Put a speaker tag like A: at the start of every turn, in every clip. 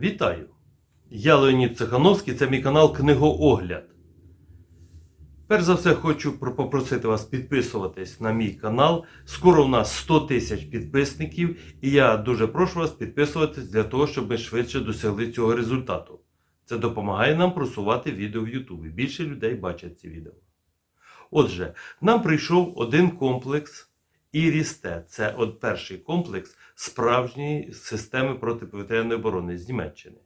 A: Вітаю! Я Леонід Цехановський, це мій канал Книгоогляд. Перш за все, хочу попросити вас підписуватись на мій канал. Скоро у нас 100 тисяч підписників, і я дуже прошу вас підписуватись для того, щоб ми швидше досягли цього результату. Це допомагає нам просувати відео в Ютубі. Більше людей бачать ці відео. Отже, нам прийшов один комплекс Ірісте. Це от перший комплекс справжньої системи протиповітряної оборони з Німеччини.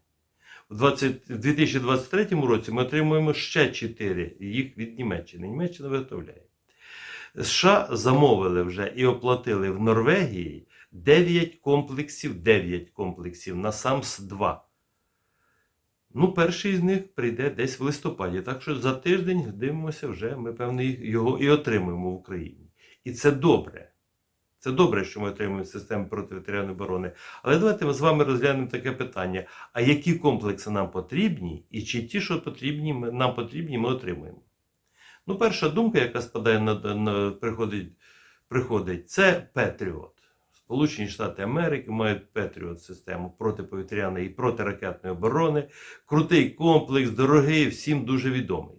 A: У 20 в 2023 році ми отримуємо ще 4 їх від Німеччини. Німеччина виготовляє. США замовили вже і оплатили в Норвегії 9 комплексів, 9 комплексів на САМС-2. Ну, перший з них прийде десь в листопаді. Так що за тиждень дивимося, вже ми, певно, його і отримаємо в Україні. І це добре. Це добре, що ми отримуємо систему протиповітряної оборони. Але давайте ми з вами розглянемо таке питання: а які комплекси нам потрібні, і чи ті, що потрібні, нам потрібні, ми отримуємо? Ну, перша думка, яка спадає на, на приходить, приходить, це Петріот. Сполучені Штати Америки мають Петріот систему протиповітряної і протиракетної оборони. Крутий комплекс, дорогий, всім дуже відомий.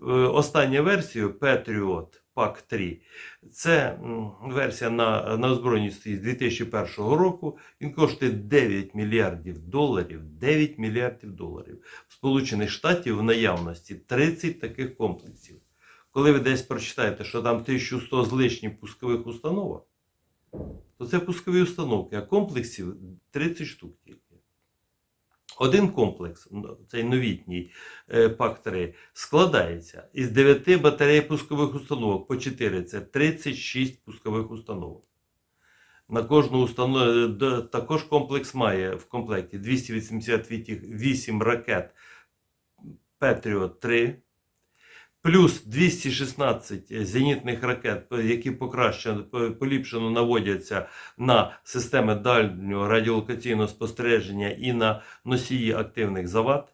A: Е, Остання версія Patriot PAC 3 це версія на, на озброєнні стоїть з 2001 року. Він коштує 9 мільярдів доларів. 9 мільярдів доларів. В Сполучених Штатів в наявності 30 таких комплексів. Коли ви десь прочитаєте, що там 1100 з лишнім пускових установок, то це пускові установки, а комплексів 30 штук тільки. Один комплекс, цей новітній е, ПАК-3, складається із 9 батарей пускових установок по 4. Це 36 пускових установок. На кожну установку також комплекс має в комплекті 288 ракет Петріо 3, плюс 216 зенітних ракет, які покращено, поліпшено наводяться на системи дальнього радіолокаційного спостереження і на носії активних завад,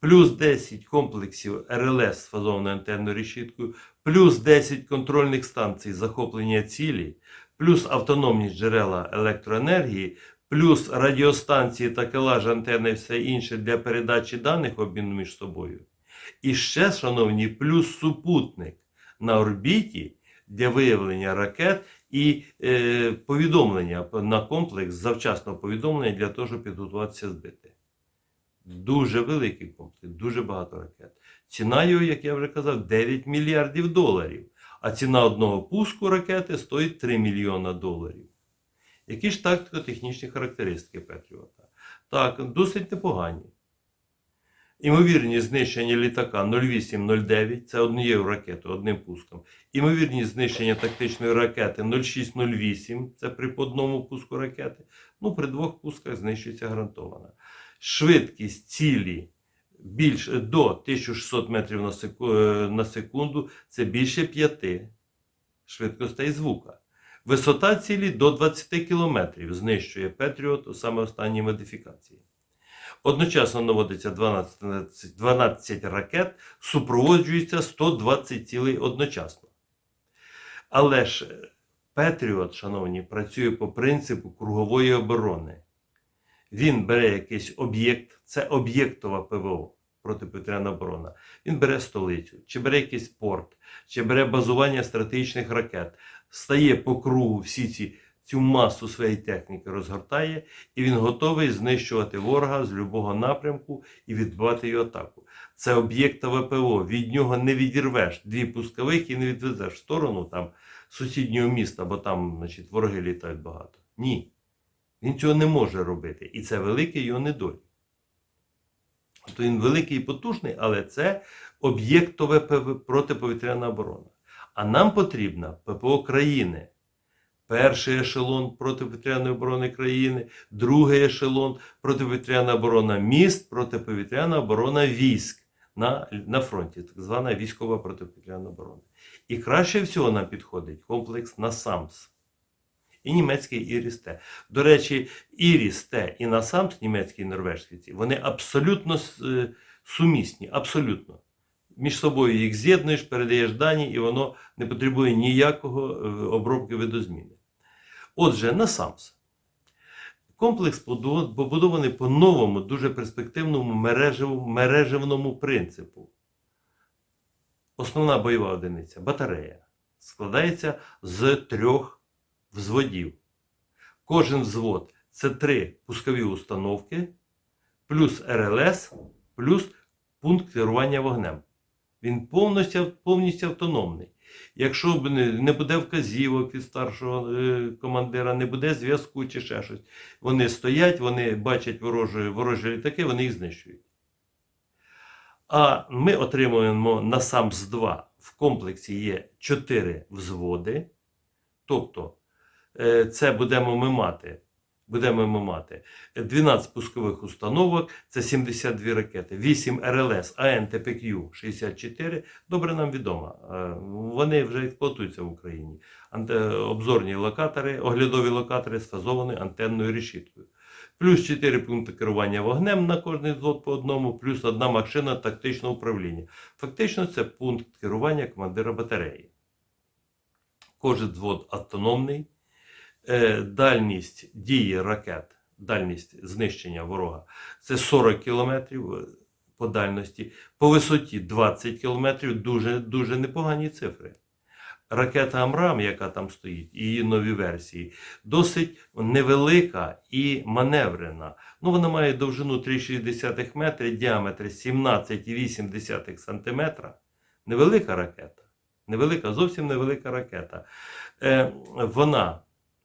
A: плюс 10 комплексів РЛС з фазованою антенною решіткою, плюс 10 контрольних станцій захоплення цілі, плюс автономні джерела електроенергії, плюс радіостанції, такелаж, антени і все інше для передачі даних обміну між собою. І ще, шановні, плюс супутник на орбіті для виявлення ракет і е, повідомлення на комплекс завчасного повідомлення для того, щоб підготуватися збити. Дуже великий комплекс, дуже багато ракет. Ціна його, як я вже казав, 9 мільярдів доларів. А ціна одного пуску ракети стоїть 3 мільйона доларів. Які ж тактико-технічні характеристики Петріота? Так, досить непогані. Імовірність знищення літака 08-09, це однією ракетою, одним пуском. Імовірність знищення тактичної ракети 06-08, це при одному пуску ракети. Ну, при двох пусках знищується гарантована. Швидкість цілі більш, до 1600 метрів на секу- на секунду, це більше 5 швидкостей звука. Висота цілі до 20 км знищує Петріот саме останній модифікації. Одночасно наводиться 12, 12 ракет, супроводжується 120 цілей одночасно. Але ж е, Петріот, шановні, працює по принципу кругової оборони. Він бере якийсь об'єкт, це об'єктова ПВО, протиповітряна оборона. Він бере столицю, чи бере якийсь порт, чи бере базування стратегічних ракет, стає по кругу всі ці, цю масу своєї техніки розгортає, і він готовий знищувати ворога з будь-якого напрямку і відбивати його атаку. Це об'єктове ПВО. Від нього не відірвеш дві пускових і не відвезеш в сторону там сусіднього міста, бо там, значить, вороги літають багато. Ні. Він цього не може робити. І це великий його недолік. Тобто він великий і потужний, але це об'єктове протиповітряна оборона. А нам потрібна ППО країни. Перший ешелон протиповітряної оборони країни, другий ешелон протиповітряна оборона міст, протиповітряна оборона військ на, на фронті, так звана військова протиповітряна оборона. І краще всього нам підходить комплекс НАСАМС і німецький Іріс-Т. До речі, Іріс-Т і НАСАМС, німецький і норвежський, вони абсолютно е, сумісні, абсолютно. Між собою їх з'єднуєш, передаєш дані, і воно не потребує ніякого е, обробки видозміни. Отже, НАСАМС. Комплекс побудований по новому, дуже перспективному мережевному принципу. Основна бойова одиниця батарея складається з трьох взводів. Кожен взвод це три пускові установки, плюс РЛС, плюс пункт керування вогнем. Він повністю, повністю автономний. Якщо б не, буде вказівок від старшого е, командира, не буде зв'язку чи ще щось, вони стоять, вони бачать ворожі, ворожі літаки, вони їх знищують. А ми отримуємо на САМС-2 в комплексі є 4 взводи. Тобто, е, це будемо ми мати. Будемо ми мати 12 пускових установок, це 72 ракети, 8 РЛС, АН ТПК 64. Добре нам відомо. Е, Вони вже експлуатуються в Україні. Обзорні локатори, оглядові локатори сфазовані антенною решіткою. Плюс 4 пункти керування вогнем на кожний взвод по одному, плюс одна машина тактичного управління. Фактично, це пункт керування командира батареї. Кожен взвод автономний. Е, Дальність дії ракет, дальність знищення ворога це 40 кілометрів е, по дальності, по висоті 20 кілометрів, дуже, дуже непогані цифри. Ракета Амрам, яка там стоїть, її нові версії, досить невелика і маневрена. Ну, вона має довжину 3,6 метри, діаметр 17,8 см. Невелика ракета. Невелика, зовсім невелика ракета. Е, вона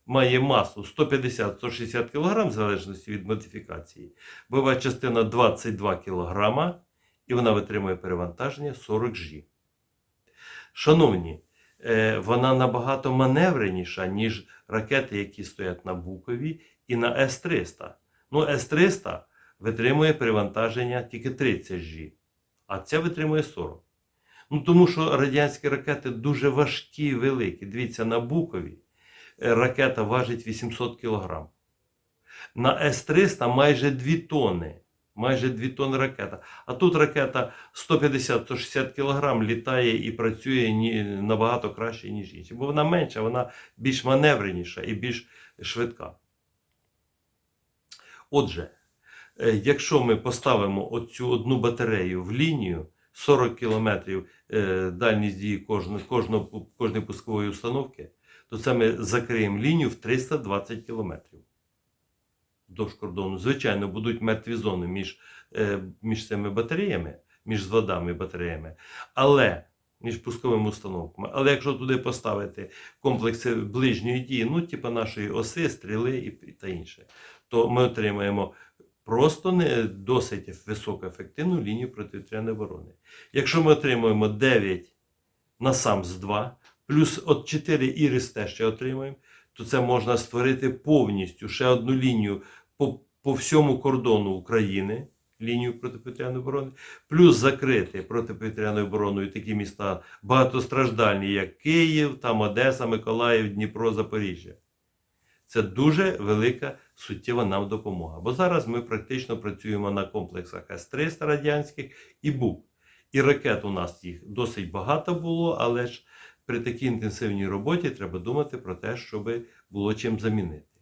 A: має масу 150-160 кг, в залежності від модифікації. Бойова частина 22 кг, і вона витримує перевантаження 40 G. Шановні, е, вона набагато маневреніша, ніж ракети, які стоять на Букові і на С-300. Ну, С-300 витримує перевантаження тільки 30 G, а ця витримує 40. Ну, тому що радянські ракети дуже важкі великі. Дивіться, на Букові ракета важить 800 кг. На С-300 майже 2 тонни. Майже 2 тонни ракета. А тут ракета 150-160 кг літає і працює набагато краще, ніж інші. Бо вона менша, вона більш маневреніша і більш швидка. Отже, е, якщо ми поставимо оцю одну батарею в лінію 40 км дальність дії кожної, кожного, кожної пускової установки, то це ми закриємо лінію в 320 км вдовж кордону. Звичайно, будуть мертві зони між, е, між цими батареями, між зводами і батареями, але між пусковими установками. Але якщо туди поставити комплекси ближньої дії, ну, типу нашої оси, стріли і та інше, то ми отримаємо просто не досить високоефективну лінію протиповітряної оборони. Якщо ми отримуємо 9 на САМС-2, плюс от 4 ірис ще отримаємо, то це можна створити повністю ще одну лінію по, по всьому кордону України, лінію протиповітряної оборони, плюс закрити протиповітряною обороною такі міста багатостраждальні, як Київ, там Одеса, Миколаїв, Дніпро, Запоріжжя. Це дуже велика суттєва нам допомога. Бо зараз ми практично працюємо на комплексах С-300 радянських і БУК. І ракет у нас їх досить багато було, але ж при такій інтенсивній роботі треба думати про те, щоб було чим замінити.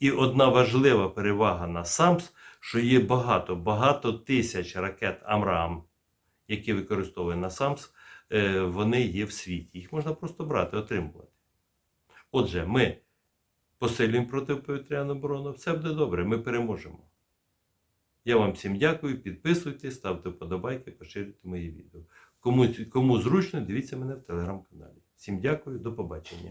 A: І одна важлива перевага на САМС, що є багато, багато тисяч ракет Амрам, які використовує на САМС, е, вони є в світі. Їх можна просто брати, отримувати. Отже, ми посилюємо протиповітряну оборону, все буде добре, ми переможемо. Я вам всім дякую, підписуйтесь, ставте вподобайки, поширюйте мої відео. Кому, кому зручно, дивіться мене в телеграм-каналі. Всім дякую, до побачення.